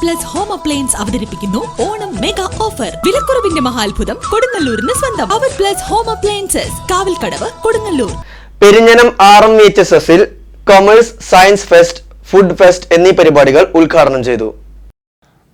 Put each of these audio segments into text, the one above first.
Plus home appliance അവതരിപ്പിക്കുന്നു. Onam mega offer വിലക്കുറവിന്റെ മഹാത്ഭുതം കൊടുങ്ങല്ലൂരിന് സ്വന്തം. അവർ plus home appliances Kavalkadavu Kodungallur. Perinjanam R M H S എസിൽ commerce science fest food fest എന്നീ പരിപാടികൾ ഉദ്ഘാടനം ചെയ്തു.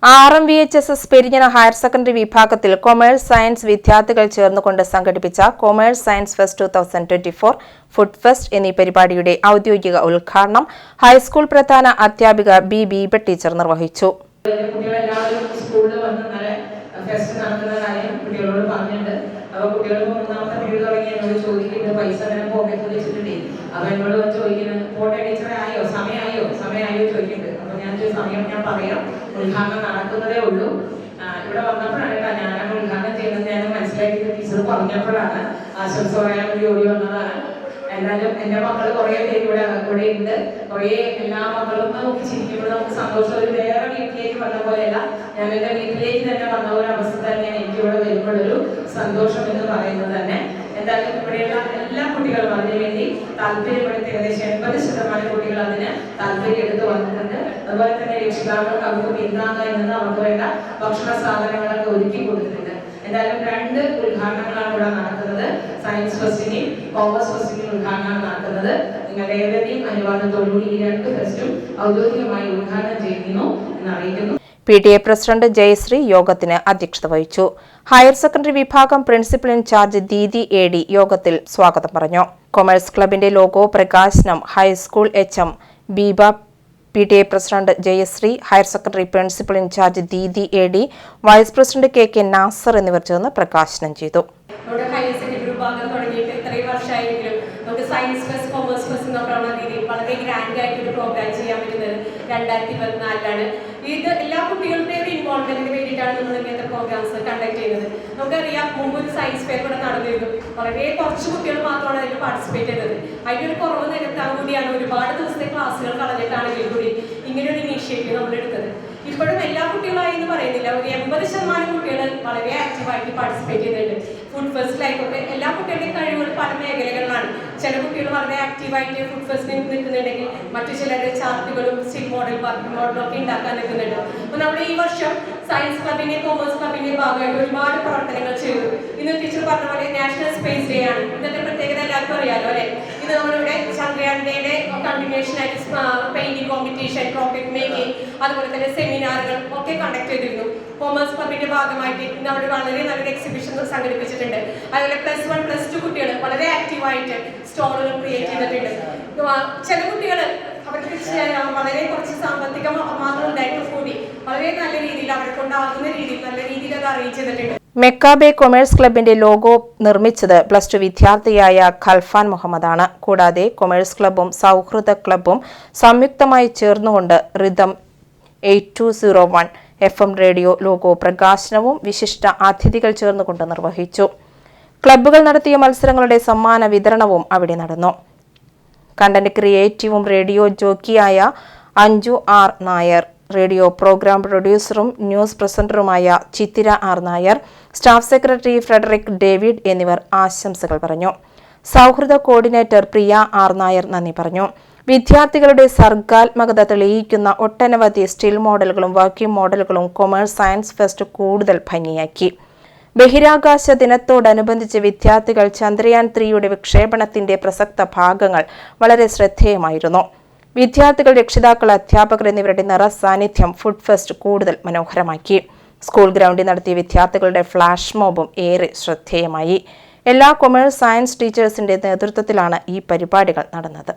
R M V H S S Perinjana higher secondary വിഭാഗത്തിൽ കൊമേഴ്സ് സയൻസ് വിദ്യാർത്ഥികൾ ചേർന്നുകൊണ്ട് സംഘടിപ്പിച്ച commerce science fest two thousand twenty four food fest എന്നീ പരിപാടിയുടെ ഔദ്യോഗിക ഉദ്ഘാടനം ഹൈസ്കൂൾ പ്രധാന അധ്യാപിക ബി ബീബ ടീച്ചർ നിർവഹിച്ചു. കുട്ടികളെല്ലാവരും സ്കൂളിൽ വന്ന് ഇന്നലെ ഫെസ്റ്റ് നടക്കുന്ന കാര്യം കുട്ടികളോട് പറഞ്ഞിട്ടുണ്ട്. അപ്പൊ കുട്ടികൾ മൂന്നാമത്തെ വീട് തുടങ്ങി. എന്നോട് ചോദിക്കുന്നത് പൈസ അങ്ങനെ പോക്കറ്റ് വെച്ചിട്ടുണ്ടേ അപ്പൊ എന്നോട് ചോദിക്കുന്നത് പോട്ടെ ടീച്ചറെ ആയോ? സമയമായോ? സമയമായോ? ചോദിക്കുന്നുണ്ട്. അപ്പൊ ഞാൻ സമയം ഞാൻ പറയാം. ഉദ്ഘാടനം നടക്കുന്നതേ ഉള്ളൂ. ഇവിടെ വന്നപ്പോഴാണ് ഞാനത് ഉദ്ഘാടനം ചെയ്യുന്നത്. ഞാൻ മനസ്സിലാക്കിയത് ടീച്ചർ പറഞ്ഞപ്പോഴാണ്. ആശംസ പറയാൻ വേണ്ടി ഓടി വന്നതാണ്. എന്നാലും എന്റെ മക്കൾ കുറേ പേര് ഇവിടെ കൂടെ ഉണ്ട്. കുറേ എല്ലാ മക്കളും നമുക്ക് ചിരിക്കുമ്പോൾ നമുക്ക് സന്തോഷം. ഒരു വേറെ വീട്ടിലേക്ക് വന്ന പോലെയല്ല. ഞാൻ എന്റെ വീട്ടിലേക്ക് തന്നെ വന്ന ഒരു അവസ്ഥ തന്നെയാണ് എനിക്ക് ഇവിടെ വരുമ്പോഴൊരു സന്തോഷം എന്ന് പറയുന്നത് തന്നെ. എന്തായാലും ഇവിടെയുള്ള എല്ലാ കുട്ടികളും അതിനു വേണ്ടി താല്പര്യപ്പെടുത്തി ഏകദേശം എൺപത് ശതമാനം കുട്ടികൾ അതിന് താല്പര്യം എടുത്ത് വന്നിട്ടുണ്ട്. അതുപോലെ തന്നെ രക്ഷിതാക്കൾക്ക് അവർക്ക് പിന്താങ്ങാൻ നിന്ന് അവർക്ക് വേണ്ട ഭക്ഷണ സാധനങ്ങളൊക്കെ ഒരുക്കി കൊടുത്തിട്ടുണ്ട്. എന്തായാലും രണ്ട് ഉദ്ഘാടനങ്ങളാണ് ഇവിടെ നടക്കുന്നത്. സയൻസ് ഫെസ്റ്റിനെയും കോമേഴ്സ് ഫെസ്റ്റിനെയും ഉദ്ഘാടനം നടക്കുന്നത് നിങ്ങളുടെ ഏവരുടെയും അനുവാദത്തോടുകൂടി ഈ രണ്ട് ഫെസ്റ്റും ഔദ്യോഗികമായി ഉദ്ഘാടനം ചെയ്യുന്നു എന്ന് അറിയിക്കുന്നു. P T A president Jayashree യോഗത്തിന് അധ്യക്ഷത വഹിച്ചു. ഹയർ സെക്കൻഡറി വിഭാഗം principal incharge Didi A D യോഗത്തിൽ സ്വാഗതം പറഞ്ഞു. കൊമേഴ്സ് ക്ലബിന്റെ ലോഗോ പ്രകാശനം high school H M Beeba P T A president Jayashree higher secondary principal incharge Didi A D vice president K K Nasar എന്നിവർ ചേർന്ന് പ്രകാശനം ചെയ്തു. വിഭാഗം തുടങ്ങിയിട്ട് ഇത്രയും വർഷമായെങ്കിലും നമുക്ക് സയൻസ് ഫെസ്റ്റ് കൊമേഴ്സ് ഫെസ്റ്റ് എന്നൊക്കെയുള്ള രീതിയിൽ വളരെ ഗ്രാൻഡ് ആയിട്ട് ഒരു പ്രോഗ്രാം ചെയ്യാൻ പറ്റുന്നത് രണ്ടായിരത്തി ഇരുപത്തിനാലിലാണ് ഇത് എല്ലാ കുട്ടികളുടെയും ഇൻവോൾവ്മെന്റിന് വേണ്ടിയിട്ടാണ് നമ്മൾ ഇങ്ങനത്തെ പ്രോഗ്രാംസ് കണ്ടക്ട് ചെയ്യുന്നത്. നമുക്കറിയാം മുമ്പ് ഒരു സയൻസ് ഫെയർ ഇവിടെ നടന്നിരുന്നു. വളരെ കുറച്ച് കുട്ടികൾ മാത്രമാണ് അതിൽ പാർട്ടിസിപ്പേറ്റ് ചെയ്തത്. അതിന്റെ ഒരു കുറവ് നികത്താൻ കൂടിയാണ് ഒരുപാട് ദിവസത്തെ ക്ലാസ്സുകൾ കളഞ്ഞിട്ടാണെങ്കിൽ കൂടി ഇങ്ങനെ ഒരു ഇനീഷ്യേറ്റീവ് നമ്മൾ എടുത്തത് ഇപ്പോഴും എല്ലാ കുട്ടികളായി എന്ന് പറയുന്നില്ല. ഒരു എൺപത് ശതമാനം കുട്ടികൾ വളരെ ആക്റ്റീവായിട്ട് പാർട്ടിസിപ്പേറ്റ് ചെയ്തിട്ടുണ്ട്. ഫുഡ് ഫെസ്റ്റിലായിക്കോട്ടെ എല്ലാ കുട്ടികളുടെയും കഴിവുകൾ പല മേഖലകളിലാണ്. ചില കുട്ടികൾ വളരെ ആക്റ്റീവായിട്ട് ഫുഡ് ഫെസ്റ്റിൽ നിൽക്കുന്നുണ്ടെങ്കിൽ മറ്റു ചിലരുടെ ചാർട്ടുകളും സ്റ്റിൽ മോഡൽ വർക്ക് മോഡലും ഒക്കെ ഉണ്ടാക്കാൻ നിൽക്കുന്നുണ്ട്. അപ്പോൾ നമ്മുടെ ഈ വർഷം സയൻസ് ക്ലബിന്റെ കോമേഴ്സ് ക്ലബിന്റെ ഭാഗമായിട്ട് ഒരുപാട് പ്രവർത്തനങ്ങൾ ചെയ്തു ഇന്ന് ടീച്ചർ പറഞ്ഞ പോലെ നാഷണൽ സ്പേസ് ഡേ ആണ് ഇന്നത്തെ പ്രത്യേകത എല്ലാവർക്കും അറിയാലോ അല്ലെ ഇത് നമ്മളിവിടെ ചന്ദ്രയാൻ ഡേയുടെ കണ്ടിന്യൂഷൻ ആയിട്ട് പെയിന്റിംഗ് കോമ്പറ്റീഷൻ റോക്കറ്റ് മേക്കിംഗ് അതുപോലെ തന്നെ സെമിനാറുകൾ ഒക്കെ കണ്ടക്ട് ചെയ്തിരുന്നു. കോമേഴ്സ് ക്ലബിന്റെ ഭാഗമായിട്ട് ഇന്ന് അവിടെ വളരെ നല്ലൊരു എക്സിബിഷൻ സംഘടിപ്പിച്ചിട്ടുണ്ട്. അതുപോലെ പ്ലസ് വൺ പ്ലസ് ടു കുട്ടികൾ വളരെ ആക്റ്റീവായിട്ട് സ്റ്റോളുകൾ ക്രിയേറ്റ് ചെയ്തിട്ടുണ്ട്. ചില കുട്ടികൾ അവർക്ക് വളരെ കുറച്ച് സാമ്പത്തികം മാത്രം ഉണ്ടായിട്ട് കൂടി വളരെ നല്ല രീതിയിൽ അവരെ കൊണ്ടാകുന്ന രീതിയിൽ നല്ല രീതിയിൽ അത് അറിയിച്ചു ചെയ്തിട്ടുണ്ട്. മെക്കാബെ കൊമേഴ്സ് ക്ലബിന്റെ ലോഗോ നിർമ്മിച്ചത് പ്ലസ് ടു വിദ്യാർത്ഥിയായ ഖൽഫാൻ മുഹമ്മദാണ്. കൂടാതെ കൊമേഴ്സ് ക്ലബും സൗഹൃദ ക്ലബും സംയുക്തമായി ചേർന്നുകൊണ്ട് rhythm eight two zero one F M radio logo പ്രകാശനവും വിശിഷ്ട അതിഥികൾ ചേർന്നുകൊണ്ട് നിർവഹിച്ചു. ക്ലബ്ബുകൾ നടത്തിയ മത്സരങ്ങളുടെ സമ്മാന വിതരണവും അവിടെ നടന്നു. കണ്ടന്റ് ക്രിയേറ്റീവും radio ജോക്കിയായ Anju R Nair. Radio program പ്രൊഡ്യൂസറും news പ്രസന്ററുമായ Chithira R Nair staff secretary Frederick David എന്നിവർ ആശംസകൾ പറഞ്ഞു. സൗഹൃദ കോർഡിനേറ്റർ പ്രിയ ആർ നായർ നന്ദി പറഞ്ഞു. വിദ്യാർത്ഥികളുടെ സർഗാത്മകത തെളിയിക്കുന്ന ഒട്ടനവധി സ്റ്റിൽ മോഡലുകളും വർക്കിംഗ് മോഡലുകളും കൊമേഴ്സ് സയൻസ് ഫെസ്റ്റ് കൂടുതൽ ഭംഗിയാക്കി. ബഹിരാകാശ ദിനത്തോടനുബന്ധിച്ച് വിദ്യാർത്ഥികൾ ചന്ദ്രയാൻ ത്രീയുടെ വിക്ഷേപണത്തിന്റെ പ്രസക്ത ഭാഗങ്ങൾ വളരെ ശ്രദ്ധേയമായിരുന്നു. വിദ്യാർത്ഥികൾ രക്ഷിതാക്കൾ അധ്യാപകർ എന്നിവരുടെ നിറ സാന്നിധ്യം ഫുഡ് ഫെസ്റ്റ് കൂടുതൽ മനോഹരമാക്കി. സ്കൂൾ ഗ്രൗണ്ടിൽ നടത്തിയ വിദ്യാർത്ഥികളുടെ ഫ്ലാഷ് മോബും ഏറെ ശ്രദ്ധേയമായി. എല്ലാ കൊമേഴ്സ് സയൻസ് ടീച്ചേഴ്സിന്റെ നേതൃത്വത്തിലാണ് ഈ പരിപാടികൾ നടന്നത്.